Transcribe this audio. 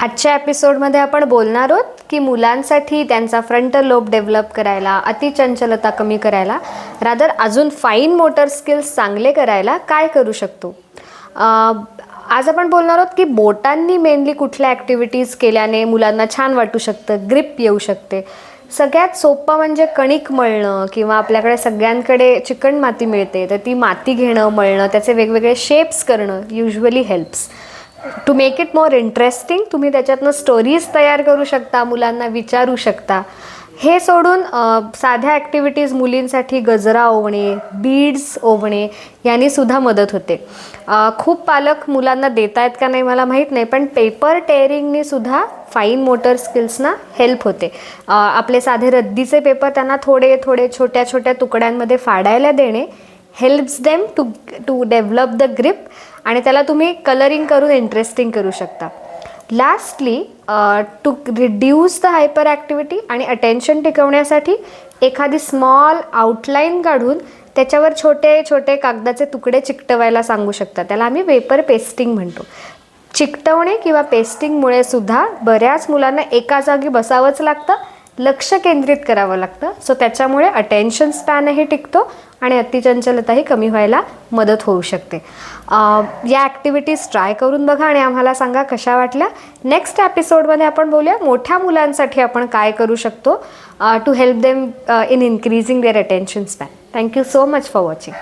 आजच्या एपिसोडमध्ये आपण बोलणार आहोत की मुलांसाठी त्यांचा फ्रंटल लोब डेव्हलप करायला अतिचंचलता कमी करायला रादर अजून फाईन मोटर स्किल्स चांगले करायला काय करू शकतो? आज आपण बोलणार आहोत की बोटांनी मेनली कुठल्या ॲक्टिव्हिटीज केल्याने मुलांना छान वाटू शकतं ग्रिप येऊ शकते? सगळ्यात सोपं म्हणजे कणिक मळणं किंवा आपल्याकडे सगळ्यांकडे चिकण माती मिळते तर ती माती घेणं मळणं त्याचे वेगवेगळे शेप्स करणं usually helps to make it more interesting तुम्ही त्याच्यातनं स्टोरीज तयार करू शकता मुलांना विचारू शकता. हे सोडून साध्या ॲक्टिव्हिटीज मुलींसाठी गजरा ओवणे बीड्स ओवणे यांनी सुद्धा मदत होते. खूप पालक मुलांना देत आहेत का नाही मला माहीत नाही पण पेपर टेअरिंगनी सुद्धा फाईन मोटर स्किल्सना हेल्प होते. आपले साधे रद्दीचे पेपर त्यांना थोडे थोडे छोट्या छोट्या तुकड्यांमध्ये फाडायला देणे helps them to to develop the grip आणि त्याला तुम्ही कलरिंग करून इंटरेस्टिंग करू शकता. Lastly to reduce the hyperactivity आणि अटेन्शन टिकवण्यासाठी एखादी स्मॉल आउटलाईन काढून त्याच्यावर छोटे छोटे कागदाचे तुकडे चिकटवायला सांगू शकता. त्याला आम्ही वेपर पेस्टिंग म्हणतो. चिकटवणे किंवा पेस्टिंगमुळे सुद्धा बऱ्याच मुलांना एका जागी बसावंच लागतं लक्ष केंद्रित करावं लागतं. सो त्याच्यामुळे अटेन्शन स्पॅनही टिकतो आणि अतिचंचलताही कमी व्हायला मदत होऊ शकते. या ॲक्टिव्हिटीज ट्राय करून बघा आणि आम्हाला सांगा कशा वाटल्या. नेक्स्ट एपिसोडमध्ये आपण बोलूया मोठ्या मुलांसाठी आपण काय करू शकतो to help them in increasing their attention span thank you so much for watching